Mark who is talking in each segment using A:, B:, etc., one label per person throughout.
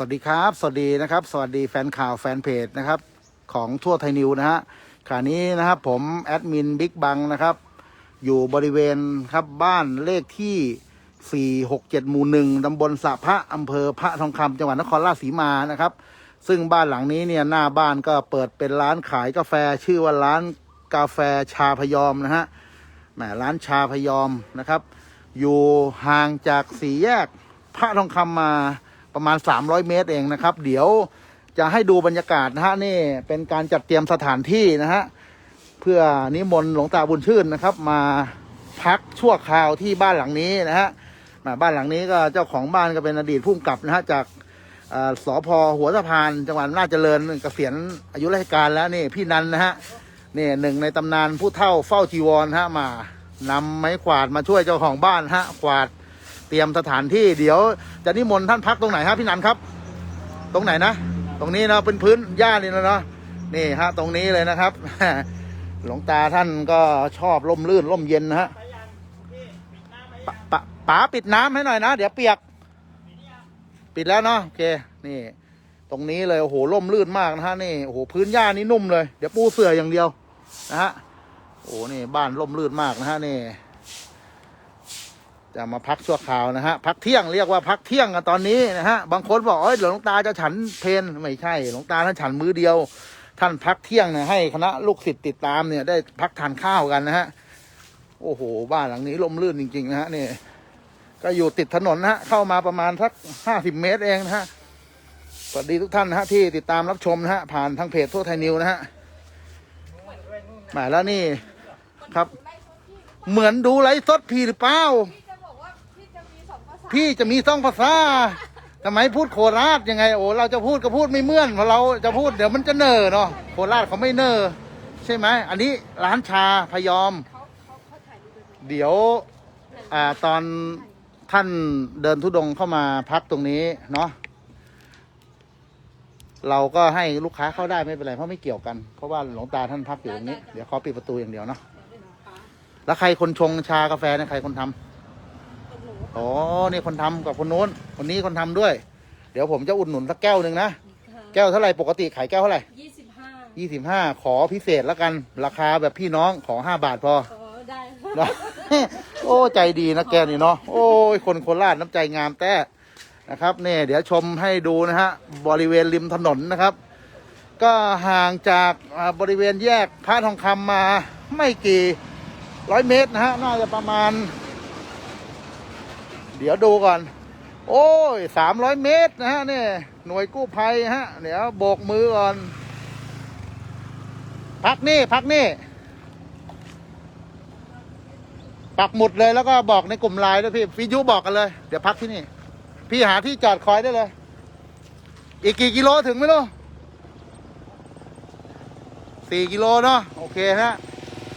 A: สวัสดีครับ สวัสดีนะครับ สวัสดีแฟนข่าวแฟนเพจนะครับของทั่วไทยนิวนะฮะขณะนี้นะครับผมแอดมินบิ๊กบังนะครับ อยู่บริเวณครับบ้านเลขที่ 467 หมู่หนึ่งตำบลสะพระอำเภอพระทองคำจังหวัดนครราชสีมานะครับ ซึ่งบ้านหลังนี้เนี่ยหน้าบ้านก็เปิดเป็นร้านขายกาแฟ ชื่อว่าร้านกาแฟชาพยอมนะฮะแหมร้านชาพยอมนะครับ อยู่ห่างจากสี่แยกพระทองคำมา ประมาณ 300 เมตรเองนะครับ เดี๋ยวจะให้ดูบรรยากาศนะฮะนี่เป็นการจัดเตรียมสถานที่นะฮะเพื่อนิมนต์หลวงตาบุญชื่นนะครับ มาพักชั่วคราวที่บ้านหลังนี้นะฮะมาบ้านหลังนี้ก็เจ้าของบ้านก็เป็นอดีตผู้กำกับนะฮะจากเอ่อสพหัวสะพาน จังหวัดอำนาจเจริญเกษียณอายุราชการแล้วนี่พี่นันนะฮะนี่หนึ่งในตำนานผู้เฒ่าเฝ้าจีวรฮะมานำไม้ขวาดมาช่วยเจ้าของบ้านฮะขวาด เตรียมสถานที่เดี๋ยวจะนิมนต์ท่านพักตรงไหนฮะพี่นันครับ ตรงไหนนะ ตรงนี้นะเป็นพื้นหญ้านี่นะเนาะนี่ฮะตรงนี้เลยนะครับ หลวงตาท่านก็ชอบร่มรื่นร่มเย็นนะฮะปะปะป๋าปิดน้ำให้หน่อยนะ เดี๋ยวเปียก ปิดแล้วเนาะโอเค นี่ ตรงนี้เลยโอ้โหร่มรื่นมากนะฮะนี่โอ้โหพื้นหญ้านี่นุ่มเลย เดี๋ยวปูเสื่ออย่างเดียวนะฮะโอ้โหนี่บ้านร่มรื่นมากนะฮะนี่ จะมาพักชั่วคราวนะฮะพักเที่ยงเรียกว่าพักเที่ยงกันตอนนี้นะฮะบางคนบอกเอ้ยหลวงตาจะฉันเพนไม่ใช่ หลวงตาท่านฉันมื้อเดียว ท่านพักเที่ยงเนี่ยให้คณะลูกศิษย์ติดตามเนี่ยได้พักทานข้าวกันนะฮะโอ้โห บ้านหลังนี้ร่มรื่นจริงๆนะฮะนี่ก็อยู่ติดถนนนะฮะเข้ามาประมาณสักห้าสิบเมตรเองนะฮะสวัสดีทุกท่านนะฮะที่ติดตามรับชมนะฮะผ่านทางเพจทั่วไทยนิวนะฮะหมายแล้วนี่ครับ เหมือนดูไลฟ์สดพี่หรือเปล่า
B: พี่จะมีสองภาษา
A: พี่จะมีสองภาษาทำไมพูดโคราชยังไงโอ้เราจะพูดก็พูดไม่เมื่อนเพราะเราจะพูดเดี๋ยวมันจะเนอเนาะโคราชเขาไม่เนอใช่ไหมอันนี้ร้านชาพยอม
B: เดี๋ย
A: วอ่าตอนท่านเดินทุดงเข้ามาพักตรงนี้เนาะเราก็ให้ลูกค้าเข้าได้ไม่เป็นไรเพราะไม่เกี่ยวกัน เพราะว่าหลวงตาท่านพักอยู่ตรงนี้ เดี๋ยวขอปิดประตูอย่างเดียวเนาะแล้วใครคนชงชากาแฟเนี่ยใครคนทำ
B: กับหนู
A: อ๋อนี่คนทำกับคนนู้น คนนี้คนทำด้วย เดี๋ยวผมจะอุดหนุนสักแก้วหนึ่งนะ แก้วเท่าไหร่ปกติขายแก้วเท่าไหร่
B: ยี่สิบห้า
A: ยี่สิบห้าขอพิเศษแล้วกัน ราคาแบบพี่น้องขอห้าบาทพอ
B: อ๋อได้
A: เนาะโอ้ใจดีนะแกนี่เนาะโอ้ยคนโคราชน้ำใจงามแต่นะครับเนี่ยเดี๋ยวชมให้ดูนะฮะบริเวณริมถนนนะครับ ก็ห่างจากอ่าบริเวณแยกพระทองคำมาไม่กี่ร้อยเมตรนะฮะน่าจะประมาณ เดี๋ยวดูก่อน โอ้ยสามร้อยเมตรนะฮะเนี่ยหน่วยกู้ภัยฮะ เดี๋ยวโบกมือก่อน พักนี่พักนี่ ปักหมุดเลยแล้วก็บอกในกลุ่มไลน์ด้วยพี่ฟิยุบอกกันเลย เดี๋ยวพักที่นี่ พี่หาที่จอดคอยได้เลย อีกกี่กิโลถึงไม่รู้สี่กิโลเนาะโอเคฮะ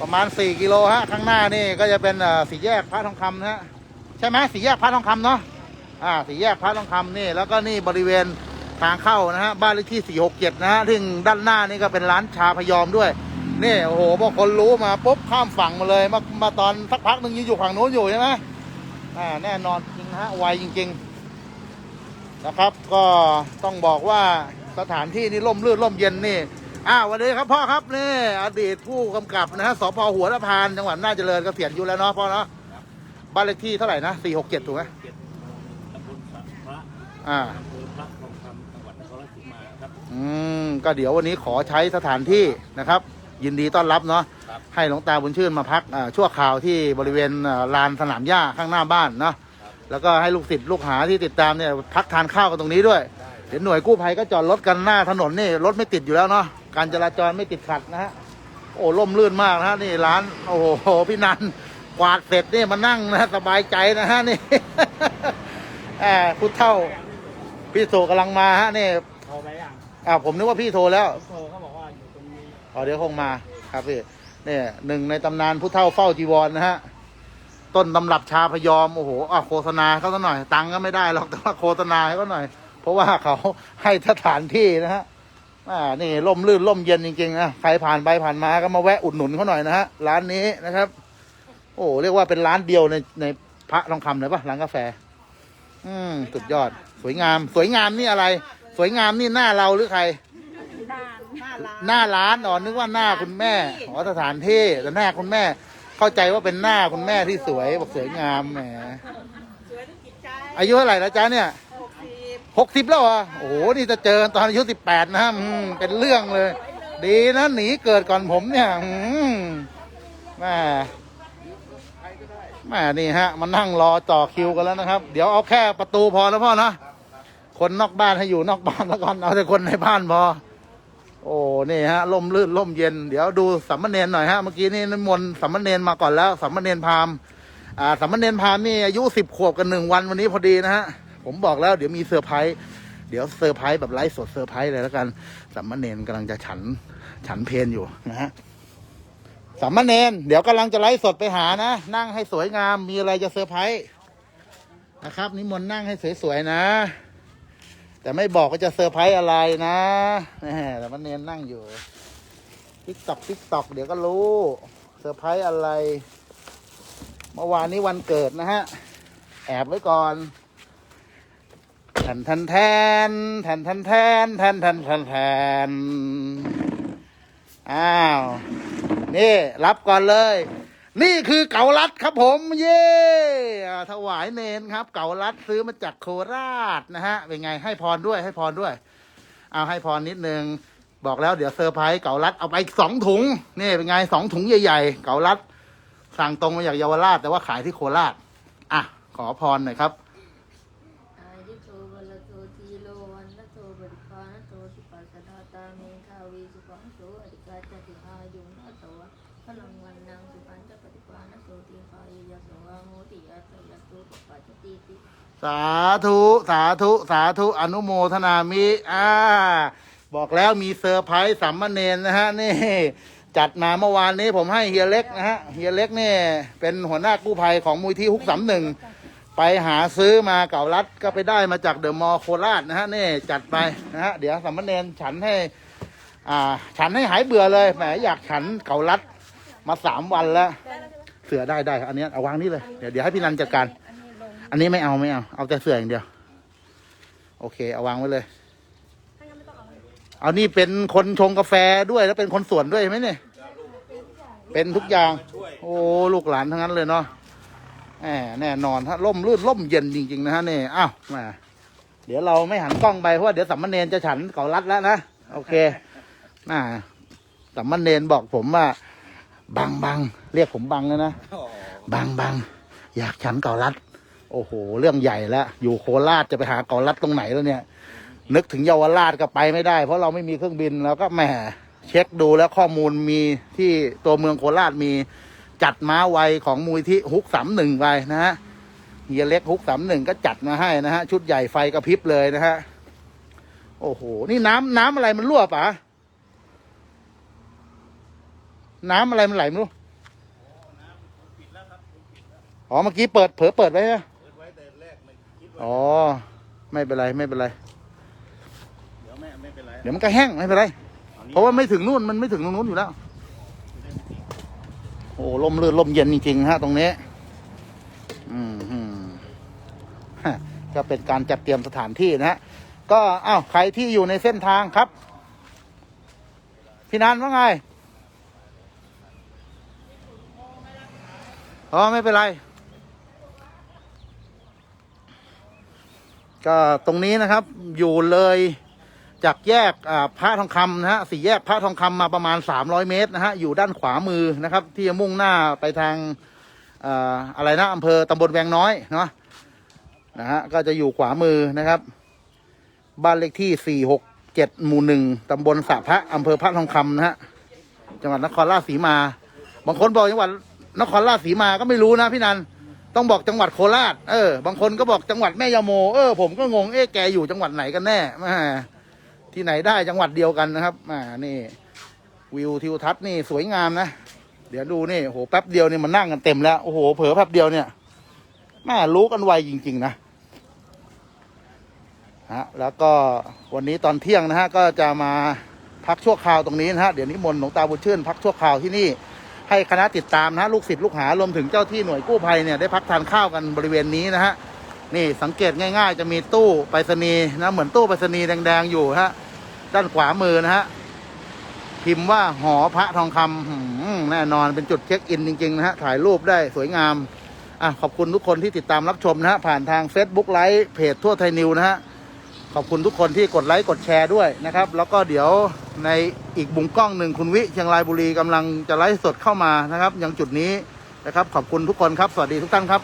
A: ประมาณสี่กิโลฮะข้างหน้านี่ก็จะเป็นสี่แยกพระทองคำนะฮะ ใช่ไหมสี่แยกพระทองคำเนาะอ่าสี่แยกพระทองคำนี่แล้วก็นี่บริเวณทางเข้านะฮะบ้านเลขที่สี่หกเจ็ดนะฮะซึ่งด้านหน้านี่ก็เป็นร้านชาพยอมด้วยนี่โอ้โหพอคนรู้มาปุ๊บข้ามฝั่งมาเลยมามาตอนสักพักหนึ่งยังอยู่ฝั่งโน้นอยู่ใช่ไหมอ่าแน่นอนจริงนะฮะไวจริง ๆ นะครับ ก็ต้องบอกว่าสถานที่นี่ร่มรื่นร่มเย็นนี่อ้าววันนี้ครับพ่อครับนี่อดีตผู้กำกับนะฮะสพหัวตะพานจังหวัดน่าจเจริญเกษียณอยู่แล้วเนาะพ่อเนาะ บ้านเลขที่เท่าไหร่นะสี่หกเจ็ดถูกไหม
C: ตำบลสะพระ
A: อ่า
C: อำเภอพระทองคำจังหวัดนครราชสีมาครับ
A: อืมก็เดี๋ยววันนี้ขอใช้สถานที่นะครับ ยินดีต้อนรับเนาะ
C: ครับ
A: ให้หลวงตาบุญชื่นมาพักอ่าชั่วคราวที่บริเวณอ่าลานสนามหญ้าข้างหน้าบ้านเนาะแล้วก็ให้ลูกศิษย์ลูกหาที่ติดตามเนี่ยพักทานข้าวกันตรงนี้ด้วย เดี๋ยวหน่วยกู้ภัยก็จอดรถกันหน้าถนนนี่รถไม่ติดอยู่แล้วเนาะการจราจรไม่ติดขัดนะฮะโอ้ล่มลื่นมากนะฮะนี่ร้านโอ้โหพี่นัน กวาดเสร็จนี่มานั่งนะสบายใจนะฮะนี่แอบพุทธเท่า พี่โสกำลังมาฮะนี่
C: โทรไปยัง
A: อ่าผมนึกว่าพี่โทรแล้ว
C: โทรเขาบอกว่าอยู่ตรงนี้
A: อ๋อเดี๋ยวคงมาครับพี่เนี่ยหนึ่งในตำนานผู้เฒ่าเฝ้าจีวรนะฮะต้นตำรับชาพยอมโอ้โหอะโฆษณาเขาซะหน่อย ตังค์ก็ไม่ได้หรอกแต่ว่าโฆษณาให้เขาหน่อย เพราะว่าเขาให้สถานที่นะฮะอ่านี่ร่มรื่นร่มเย็นจริงๆนะใครผ่านไปผ่านมาก็มาแวะอุดหนุนเขาหน่อยนะฮะร้านนี้นะครับ โอ้เรียกว่าเป็นร้านเดียวในในพระทองคำเลยปะร้านกาแฟ อืมสุดยอด สวยงาม สวยงามนี่อะไร สวยงามนี่หน้าเราหรือใคร หน้าร้านอ๋อนึกว่าหน้าคุณแม่อ๋อสถานที่แต่หน้าคุณแม่ เข้าใจว่าเป็นหน้าคุณแม่ที่สวยบอกสวยงามแหม
B: สวยทั้งจิตใจ
A: อายุเท่าไหร่แล้วจ๊ะเนี่ย
B: หกสิบ
A: หกสิบแล้วเหรอะโอ้โหนี่จะเจอตอนอายุสิบแปดนะอืมเป็นเรื่องเลย ดีนะหนีเกิดก่อนผมเนี่ย อืมแม่ แม่นี่ฮะมานั่งรอต่อคิวกันแล้วนะครับ เดี๋ยวเอาแค่ประตูพอแล้วพ่อนะคนนอกบ้านให้อยู่นอกบ้านแล้วกันเอาแต่คนในบ้านพอโอ้นี่ฮะลมลื่นลมเย็น เดี๋ยวดูสัมมเนนหน่อยฮะเมื่อกี้นี่นิมนต์สัมมเนนมาก่อนแล้วสัมมเนนพามอ่าสัมมเนนพามนี่อายุสิบขวบกันหนึ่งวันวันนี้พอดีนะฮะผมบอกแล้วเดี๋ยวมีเซอร์ไพรส์เดี๋ยวเซอร์ไพรส์แบบไลฟ์สดเซอร์ไพรส์เลยแล้วกันสัมมเนนกำลังจะฉันฉันเพลนอยู่นะฮะ สัมเนนเดี๋ยวกำลังจะไลฟ์สดไปหานะ นั่งให้สวยงามมีอะไรจะเซอร์ไพรส์นะครับ นิมนต์นั่งให้สวยๆนะ แต่ไม่บอกว่าจะเซอร์ไพรส์อะไรนะแหมแต่มันเนนนั่งอยู่ติ๊กตอกติ๊กตอกเดี๋ยวก็รู้เซอร์ไพรส์อะไรเมื่อวานนี้วันเกิดนะฮะ แอบไว้ก่อนแทนแทนแทนแทนแทนแทนแทนแทนแทนอ้าว นี่ รับก่อนเลย นี่คือเก๋าลัดครับผม เย่ถวายเนนครับ เก๋าลัดซื้อมาจากโคราชนะฮะ เป็นไงให้พรด้วยให้พรด้วย เอาให้พรนิดนึงบอกแล้วเดี๋ยวเซอร์ไพรส์เก๋าลัดเอาไปสองถุงนี่เป็นไงสองถุงใหญ่ๆ เก๋าลัดสั่งตรงมาจากเยาวราช แต่ว่าขายที่โคราช อะ ขอพรหน่อยครับ
D: อายุโตวะละโตทีโลวันละโตบริพานะโตสุปัส สนาตาเมฆาวีสุปังโสอริกาจติอายุนะโตพลังวันนางสุปันจะปฏิปานะโตติคายยัสวาโมติยัสยัสตุปปัจจติติ
A: สาธุ สาธุ สาธุ อนุโมทนามิอ่าบอกแล้วมีเซอร์ไพรส์สัมมเนนนะฮะนี่ จัดมาเมื่อวานนี้ผมให้เฮียเล็กนะฮะเฮียเล็กนี่เป็นหัวหน้ากู้ภัยของมูลที่ฮุกสามหนึ่ง ไปหาซื้อมาเก่ารัดก็ไปได้มาจากเดอะมอลโคราชนะฮะนี่จัดไปนะฮะเดี๋ยวสัมเนนฉันให้ อ่า ฉันให้หายเบื่อเลยแหมอยากฉันเก่ารัดมาสามวันแล้ว เสือได้ได้อันนี้เอาวางนี่เลยเดี๋ยวเดี๋ยวให้พี่นันจัดการ อันนี้ไม่เอาไม่เอาเอาแต่เสืออย่างเดียว โอเค เอาวางไว้เลย เอานี่เป็นคนชงกาแฟด้วยแล้วเป็นคนสวนด้วยไหมเนี่ยเป็นทุกอย่าง โอ้ลูกหลานทั้งนั้นเลยเนาะ แหมแน่นอนฮะร่มรื่นร่มเย็นจริง ๆ นะฮะนี่อ้าวมาเดี๋ยวเราไม่หันกล้องไปเพราะว่าเดี๋ยวสัมมาเนนจะฉันเก่ารัดแล้วนะโอเคน่าสัมมาเนนบอกผมว่าบังบังเรียกผมบังเลยนะบังบังอยากฉันเก่ารัด โอ้โห เรื่องใหญ่แล้วอยู่โคราชจะไปหาเก่ารัดตรงไหนแล้วเนี่ย นึกถึงเยาวราชก็ไปไม่ได้ เพราะเราไม่มีเครื่องบินแล้วก็แหมเช็คดูแล้วข้อมูลมีที่ตัวเมืองโคราชมี จัดม้าไวของมูลที่ฮุกสามหนึ่งไปนะฮะเฮียเล็กฮุกสามหนึ่งก็จัดมาให้นะฮะ ชุดใหญ่ไฟกระพริบเลยนะฮะ โอ้โห นี่น้ำน้ำอะไรมันรั่วปะน้ำอะไรมันไหลไม่รู้อ๋อเมื่อกี้เปิดเผลอเปิดไว้ใช่ไหมอ๋อ ไม่เป็นไรไม่เป็นไร
C: เดี๋ยวไม่ไม่เป็นไร
A: เดี๋ยวมันก็แห้งไม่เป็นไร เพราะว่าไม่ถึงนู่นมันไม่ถึงตรงนู้นอยู่แล้ว โอ้ลมลื่นลมเย็นจริงๆฮะตรงนี้ อืมอืมฮะก็เป็นการจัดเตรียมสถานที่นะฮะก็อ้าวใครที่อยู่ในเส้นทางครับ พี่นันว่าไงอ๋อไม่เป็นไร ก็ตรงนี้นะครับอยู่เลย จากแยกพระทองคำนะฮะสี่แยกพระทองคำมาประมาณสามร้อยเมตรนะฮะอยู่ด้านขวามือนะครับ ที่จะมุ่งหน้าไปทางอะไรนะอำเภอตำบลแวงน้อยเนาะนะฮะก็จะอยู่ขวามือนะครับ บ้านเลขที่สี่หกเจ็ดหมู่หนึ่งตำบลสะพระอำเภอพระทองคำนะฮะจังหวัดนครราชสีมา บางคนบอกจังหวัดนครราชสีมาก็ไม่รู้นะพี่นันต้องบอกจังหวัดโคราชเออบางคนก็บอกจังหวัดแม่ยาโมเออผมก็งงเอ๊ะแกอยู่จังหวัดไหนกันแน่แม่ ที่ไหนได้จังหวัดเดียวกันนะครับอ่านี่วิวทิวทัศน์นี่สวยงามนะ เดี๋ยวดูนี่โหแป๊บเดียวนี่มันนั่งกันเต็มแล้วโอ้โหเผลอแป๊บเดียวเนี่ยแม่รู้กันไวจริง ๆ นะฮะแล้วก็วันนี้ตอนเที่ยงนะฮะก็จะมาพักชั่วคราวตรงนี้นะฮะเดี๋ยวนิมนหลวงตาบุญชื่นพักชั่วคราวที่นี่ให้คณะติดตามนะฮะลูกศิษย์ลูกหารวมถึงเจ้าที่หน่วยกู้ภัยเนี่ยได้พักทานข้าวกันบริเวณนี้นะฮะนี่สังเกตง่าย ๆ จะมีตู้ไปรษณีย์นะเหมือนตู้ไปรษณีย์แดงๆอยู่ฮะ ด้านขวามือนะฮะพิมพ์ว่าหอพระทองคำแน่นอนเป็นจุดเช็คอินจริง ๆ นะฮะ ถ่ายรูปได้สวยงาม อะ ขอบคุณทุกคนที่ติดตามรับชมนะฮะ ผ่านทาง Facebook ไลฟ์เพจทั่วไทยนิวนะฮะ ขอบคุณทุกคนที่กดไลค์กดแชร์ด้วยนะครับ แล้วก็เดี๋ยวในอีกบุงกล้องหนึ่งคุณวิเชียงรายบุรีกำลังจะไลฟ์สดเข้ามานะครับ ยังจุดนี้นะครับ ขอบคุณทุกคนครับ สวัสดีทุกท่านครับ